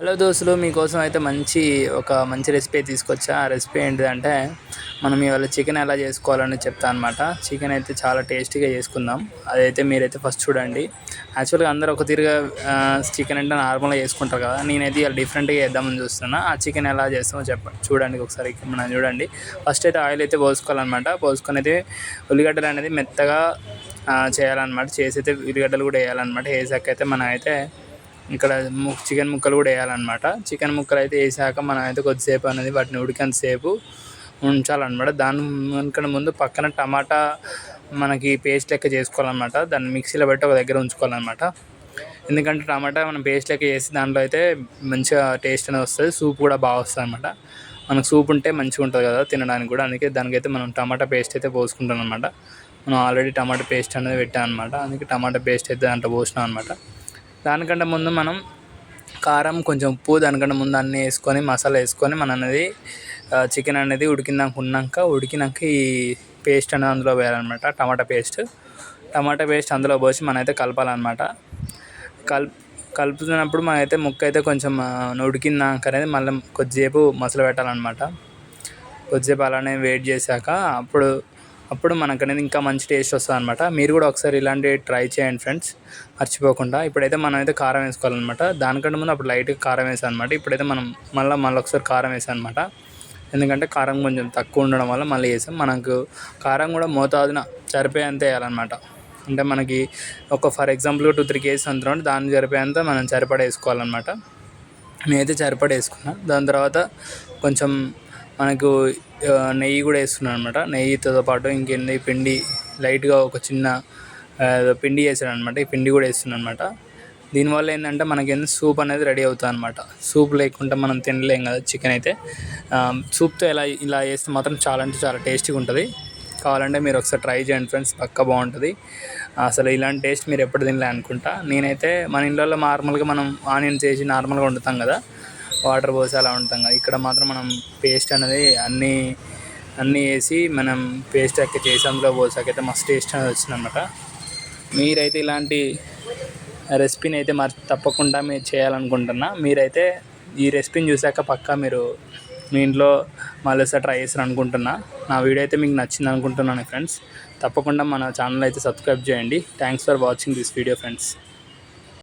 Hello దోస్తులు మీకోసం అయితే మంచి ఒక మంచి రెసిపీ తీసుకొచ్చా. ఆ రెసిపీ ఏంటిదంటే మనం ఇవాళ చికెన్ ఎలా చేసుకోవాలని చెప్తా అనమాట చికెన్ అయితే చాలా టేస్టీగా చేసుకుందాం. అదైతే మీరైతే ఫస్ట్ చూడండి. యాక్చువల్గా అందరూ ఒక తీరుగా చికెన్ అంటే నార్మల్గా చేసుకుంటారు కదా. నేనైతే ఇవాళ డిఫరెంట్గా చేద్దామని చూస్తున్నా. ఆ చికెన్ ఎలా చేస్తామో చెప్పండి చూడండి ఒకసారి. మనం చూడండి. ఫస్ట్ అయితే ఆయిల్ అయితే పోసుకోవాలన్నమాట. పోసుకొని అయితే ఉల్లిగడ్డలు అనేది మెత్తగా చేయాలన్నమాట. చేసి అయితే ఉల్లిగడ్డలు కూడా వేయాలన్నమాట. వేసాక అయితే మనం అయితే ఇక్కడ ము చికెన్ ముక్కలు కూడా వేయాలన్నమాట. చికెన్ ముక్కలు అయితే వేసాక మనం అయితే కొద్దిసేపు అనేది వాటిని ఉడికేంతసేపు ఉంచాలన్నమాట. దాని ముందు పక్కన టమాటా మనకి పేస్ట్ లెక్క చేసుకోవాలన్నమాట. దాన్ని మిక్సీలో పెట్టి ఒక దగ్గర ఉంచుకోవాలన్నమాట. ఎందుకంటే టమాటా మనం పేస్ట్ లెక్క చేసి దాంట్లో అయితే మంచిగా టేస్ట్ అనేది వస్తుంది. సూప్ కూడా బాగా వస్తుంది అనమాట మనకు సూప్ ఉంటే మంచిగా ఉంటుంది కదా తినడానికి కూడా. అందుకే దానికైతే మనం టమాటా పేస్ట్ అయితే పోసుకుంటాం అనమాట మనం ఆల్రెడీ టమాటా పేస్ట్ అనేది పెట్టాం అనమాట అందుకే టమాటా పేస్ట్ అయితే దాంట్లో పోసినాం అనమాట దానికంటే ముందు మనం కారం కొంచెం ఉప్పు దానికంటే ముందు అన్నీ వేసుకొని మసాలా వేసుకొని మనం అనేది చికెన్ అనేది ఉడికినాక ఉన్నాక ఉడికినాక ఈ పేస్ట్ అనేది అందులో వేయాలన్నమాట టమాటా పేస్ట్ టమాటా పేస్ట్ అందులో పోసి మనమైతే కలపాలన్నమాట. కల్ కలుపుతున్నప్పుడు మనమైతే ముక్క అయితే కొంచెం ఉడికిందాక ఉడికినాక అనేది మళ్ళీ కొద్దిసేపు మసలు పెట్టాలన్నమాట కొద్దిసేపు అలానే వెయిట్ చేశాక అప్పుడు అప్పుడు మనకు అనేది ఇంకా మంచి టేస్ట్ వస్తుంది అనమాట మీరు కూడా ఒకసారి ఇలాంటివి ట్రై చేయండి ఫ్రెండ్స్. మర్చిపోకుండా. ఇప్పుడైతే మనం అయితే కారం వేసుకోవాలన్నమాట. దానికంటే ముందు అప్పుడు లైట్గా కారం వేసాను అనమాట ఇప్పుడైతే మనం మళ్ళీ మళ్ళీ ఒకసారి కారం వేసాను అనమాట ఎందుకంటే కారం కొంచెం తక్కువ ఉండడం వల్ల మళ్ళీ వేసాం. మనకు కారం కూడా మోతాదున సరిపోయేంత వేయాలన్నమాట. అంటే మనకి ఒక for example two three KGs అంతరం దాన్ని సరిపోయేంత మనం సరిపడా వేసుకోవాలన్నమాట. నేనైతే సరిపడ వేసుకున్నా. దాని తర్వాత కొంచెం మనకు నెయ్యి కూడా వేస్తున్నాను అనమాట నెయ్యితో పాటు ఇంకెన్ని పిండి లైట్గా ఒక చిన్న పిండి వేసాను అనమాట ఈ పిండి కూడా వేస్తున్నాను అనమాట దీనివల్ల ఏంటంటే మనకి ఏంది సూప్ అనేది రెడీ అవుతుంది అనమాట సూప్ లేకుండా మనం తినలేం కదా చికెన్ అయితే. సూప్తో ఇలా ఇలా చేస్తే మాత్రం చాలా అంటే చాలా టేస్టీగా ఉంటుంది. కావాలంటే మీరు ఒకసారి ట్రై చేయండి ఫ్రెండ్స్ పక్క బాగుంటుంది. అసలు ఇలాంటి టేస్ట్ మీరు ఎప్పుడు తినలే అనుకుంటా. నేనైతే మన ఇంట్లో నార్మల్గా మనం ఆనియన్స్ వేసి నార్మల్గా వండుతాం కదా. వాటర్ పోసి అలా ఉంటాం కదా. ఇక్కడ మాత్రం మనం పేస్ట్ అనేది అన్నీ అన్నీ వేసి మనం పేస్ట్ అయితే చేసి అందులో పోసాకైతే మస్తు టేస్ట్ అనేది వచ్చిందనమాట మీరైతే ఇలాంటి రెసిపీని అయితే మరి తప్పకుండా మీరు చేయాలనుకుంటున్నా. మీరైతే ఈ రెసిపీని చూసాక పక్కా మీరు మీ ఇంట్లో మళ్ళీసారి ట్రై చేస్తారు అనుకుంటున్నా. నా వీడియో అయితే మీకు నచ్చింది అనుకుంటున్నాను ఫ్రెండ్స్ తప్పకుండా మన ఛానల్ అయితే సబ్స్క్రైబ్ చేయండి. Thanks for watching this video friends